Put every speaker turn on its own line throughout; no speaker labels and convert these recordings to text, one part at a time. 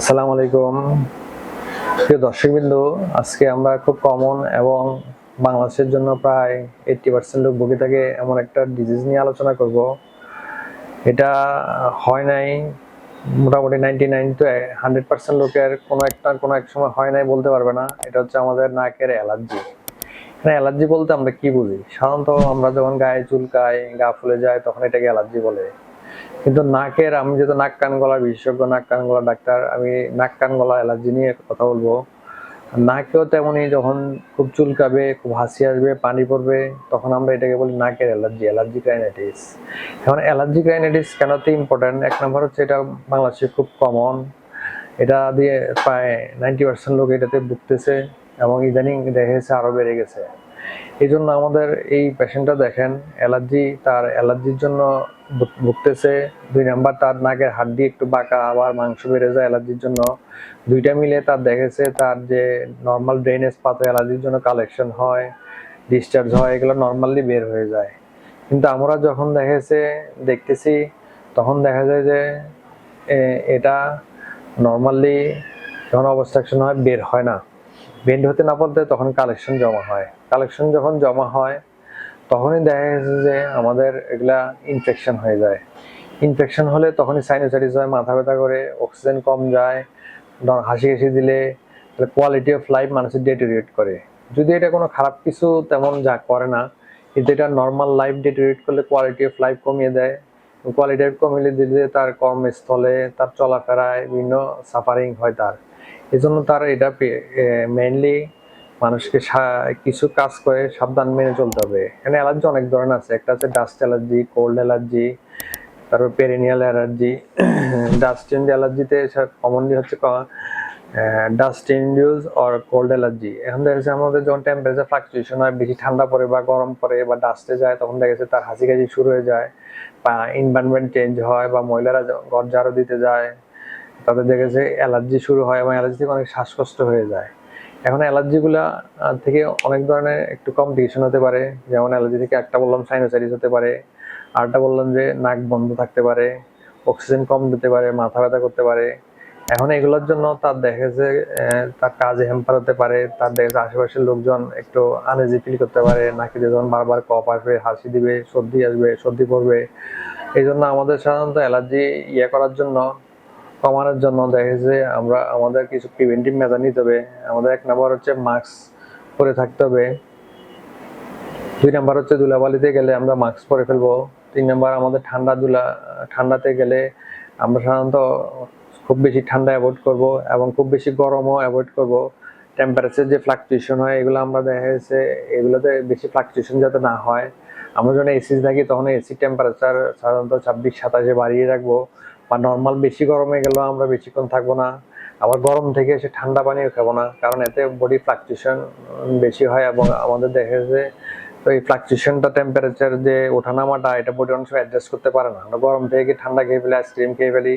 আসসালামু আলাইকুম। প্রিয় দর্শকবৃন্দ, আজকে আমরা খুব কমন এবং বাংলাদেশের জন্য প্রায় এইটটি পার্সেন্ট লোক ভুগে থাকে এমন একটা ডিজিজ নিয়ে আলোচনা করব। এটা হয় নাই, মোটামুটি ninety nine to hundred percent লোকের কোনো একটা কোনো এক সময় হয় নাই বলতে পারবে না। এটা হচ্ছে আমাদের নাকের অ্যালার্জি। এখানে অ্যালার্জি বলতে আমরা কি বুঝি? সাধারণত আমরা যখন গায়ে চুলকায় গা ফুলে যায়, তখন এটাকে অ্যালার্জি বলে। কিন্তু নাকের, আমি যেহেতু নাক কান গলা বিশেষজ্ঞ, নাক কান গলা ডাক্তার, আমি নাক কান গলা অ্যালার্জি নিয়ে কথা বলব। নাকেও তেমনই যখন খুব চুলকাবে, খুব হাসি আসবে, পানি পড়বে, তখন আমরা এটাকে বলি নাকের অ্যালার্জি অ্যালার্জি রাইনাইটিস এখন অ্যালার্জি রাইনাইটিস কেন তো ইম্পর্টেন্ট এক নম্বর হচ্ছে এটা বাংলাদেশে খুব কমন এটা দিয়ে প্রায় নাইনটি পার্সেন্ট লোক এটাতে ভুগতেছে এবং ইদানিং দেখা গেছে আরও বেড়ে গেছে। এই জন্য আমাদের এই পেশেন্টটা দেখেন অ্যালার্জি তার অ্যালার্জির জন্য ভুগ- ভুগতেছে। দুই নাম্বার, তার নাকের হাড্ডি একটু বাঁকা, আবার মাংস বেড়ে যায় অ্যালার্জির জন্য। দুইটা মিলে তার দেখেছে, তার যে নর্মাল ড্রেনেজ পাতে অ্যালার্জির জন্য কালেকশন হয় ডিসচার্জ হয়, এগুলো নর্মালি বের হয়ে যায়। কিন্তু আমরা যখন দেখেছে, দেখতেছি, তখন দেখা যায় যে এটা নর্মালি যখন অবস্ট্রাকশন হয়, বের হয় না। বেন্ড হতে না পারতে তখন কালেকশন জমা হয়। কালেকশন যখন জমা হয়, তখনই দেখা গেছে যে আমাদের এগুলা ইনফেকশন হয়ে যায়। ইনফেকশন হলে তখনই সাইনোসাইটিস হয়, মাথা ব্যথা করে অক্সিজেন কম যায় ধর হাসি হাসি দিলে কোয়ালিটি অফ লাইফ মানুষের ডেটোরিয়েট করে। যদি এটা কোনো খারাপ কিছু তেমন যা করে না, কিন্তু এটা নর্মাল লাইফ ডেটোরিয়েট করলে কোয়ালিটি অফ লাইফ কমিয়ে দেয়। কোয়ালিটি অফ কমিয়ে দিলে তার কর্মস্থলে, তার চলাফেরায় বিভিন্ন সাফারিং হয় তার। এই জন্য তার এটা মেইনলি মানুষকে কিছু কাজ করে সাবধান মেনে চলতে হবে। এখানে অ্যালার্জি অনেক ধরনের আছে। একটা আছে ডাস্ট অ্যালার্জি কোল্ড অ্যালার্জি তারপর পেরিনিয়াল অ্যালার্জি ডাস্ট অ্যালার্জিতে কমনলি হচ্ছে dust induce or cold allergy এখন দেখা যাচ্ছে আমাদের যখন টেম্পারেচার ফ্লাকচুয়েশন হয়, বেশি ঠান্ডা পড়ে বা গরম পড়ে বা ডাস্টে যায়, তখন দেখা যাচ্ছে তার হাসি কাশি শুরু হয়ে যায় বা এনভায়রনমেন্ট চেঞ্জ হয় বা মহিলারা ঘর ঝাড়ু দিতে যায় তাদের দেখেছে অ্যালার্জি শুরু হয় এবং অ্যালার্জি থেকে অনেক শ্বাসকষ্ট হয়ে যায়। এখন অ্যালার্জিগুলা থেকে অনেক ধরনের একটু কমপ্লিকেশন হতে পারে। যেমন অ্যালার্জি থেকে একটা বললাম সাইনোসাইটিস হতে পারে আরটা বললাম যে নাক বন্ধ থাকতে পারে অক্সিজেন কম দিতে পারে, মাথা ব্যথা করতে পারে। এখন এগুলোর জন্য তার দেখেছে তার কাজে হ্যাম্পার হতে পারে, তার দেখেছে আশেপাশের লোকজন একটু আনএজি ফিল করতে পারে, নাকি যখন বারবার কফ আসবে, হাসি দিবে, সর্দি আসবে, সর্দি পড়বে। এই জন্য আমাদের সাধারণত অ্যালার্জি ইয়ে করার জন্য কমানোর জন্য দেখেছে আমরা, আমাদের কিছু প্রিভেন্টিভ মেজার নিতে হবে। আমাদের এক নম্বর হচ্ছে মাস্ক পরে থাকতে হবে। দুই নাম্বার হচ্ছে ধুলাবালিতে গেলে আমরা মাস্ক পরে ফেলব। তিন নাম্বার আমাদের ঠান্ডা ধুলা, ঠান্ডাতে গেলে আমরা সাধারণত খুব বেশি ঠান্ডা অ্যাভয়েড করব এবং খুব বেশি গরমও অ্যাভয়েড করব। টেম্পারেচার যে ফ্লাকচুয়েশন হয়, এগুলো আমরা দেখা যাচ্ছে এগুলোতে বেশি ফ্লাকচুয়েশন যাতে না হয়। আমরা যখন এসি থাকি তখন এসি টেম্পারেচার সাধারণত ছাব্বিশ, সাতাশে বাড়িয়ে রাখব। বা নর্মাল বেশি গরমে গেলেও আমরা বেশিক্ষণ থাকব না। আবার গরম থেকে এসে ঠান্ডা পানিও খাব না, কারণ এতে বডি ফ্লাকচুয়েশন বেশি হয় এবং আমাদের দেখা যাচ্ছে তো এই ফ্লাকচুয়েশনটা টেম্পারেচার যে ওঠানামাটা, এটা বডি অনেক সময় অ্যাডজাস্ট করতে পারে না। আমরা গরম থেকে ঠান্ডা খেয়ে ফেলি আইসক্রিম খেয়ে ফেলি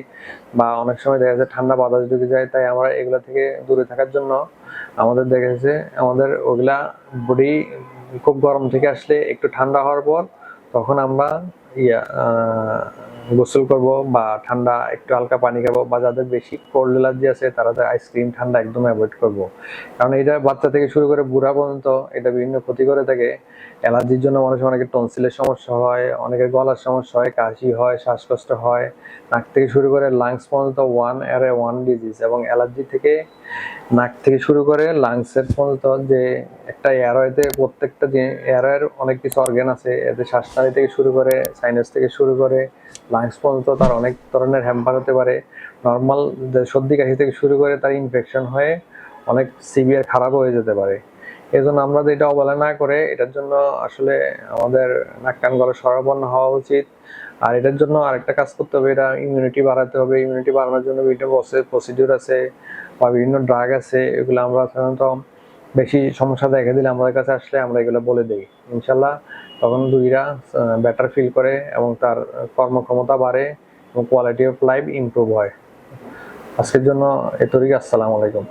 বা অনেক সময় দেখা যায় ঠান্ডা বাতাস ঢুকে যায়, তাই আমরা এগুলো থেকে দূরে থাকার জন্য আমাদের দেখা যাচ্ছে আমাদের ওগুলা বডি খুব গরম থেকে আসলে একটু ঠান্ডা হওয়ার পর তখন আমরা ইয়া গোসল করব বা ঠান্ডা একটু হালকা পানি খাব বা যাদের বেশি কোল্ড অ্যালার্জি আছে, তারা আইসক্রিম ঠান্ডা একদম অ্যাভয়েড করব। কারণ এটা বাচ্চা থেকে শুরু করে বুড়া পর্যন্ত এটা বিভিন্ন ক্ষতি করে থাকে। অ্যালার্জির জন্য মানুষের অনেকের টনসিলের সমস্যা হয়, অনেকের গলার সমস্যা হয়, কাশি হয়, শ্বাসকষ্ট হয়। নাক থেকে শুরু করে লাংস পর্যন্ত ওয়ানের ওয়ান ডিজিজ এবং অ্যালার্জি থেকে নাক থেকে শুরু করে লাংসের পর্যন্ত যে একটা এয়ারওয়েতে প্রত্যেকটা এয়ারওয়ের অনেক কিছু অর্গান আছে, এতে শ্বাসনালী থেকে শুরু করে সাইনাস থেকে শুরু করে লাংস পর্যন্ত তার অনেক ধরনের হ্যাম্পার হতে পারে। নর্মাল সর্দি কাশি থেকে শুরু করে তার ইনফেকশন হয়ে অনেক সিভিয়ার খারাপ হয়ে যেতে পারে। এই জন্য আমরা এটা অবহেলা না করে এটার জন্য আসলে আমাদের নাক কান গলা সরাপন্ন হওয়া উচিত। আর এটার জন্য আরেকটা কাজ করতে হবে, এটা ইমিউনিটি বাড়াতে হবে। ইমিউনিটি বাড়ানোর জন্য বিভিন্ন প্রসিডিউর আছে বা বিভিন্ন ড্রাগ আছে। এগুলো আমরা সাধারণত বেশি সমস্যা দেখা দিলে আমাদের কাছে আসলে আমরা এগুলো বলে দিই। ইনশাল্লাহ তখন রুগীরা বেটার ফিল করে এবং তার কর্মক্ষমতা বাড়ে এবং কোয়ালিটি অফ লাইফ ইম্প্রুভ হয়। আজকের জন্য এতরিক আসসালামু আলাইকুম।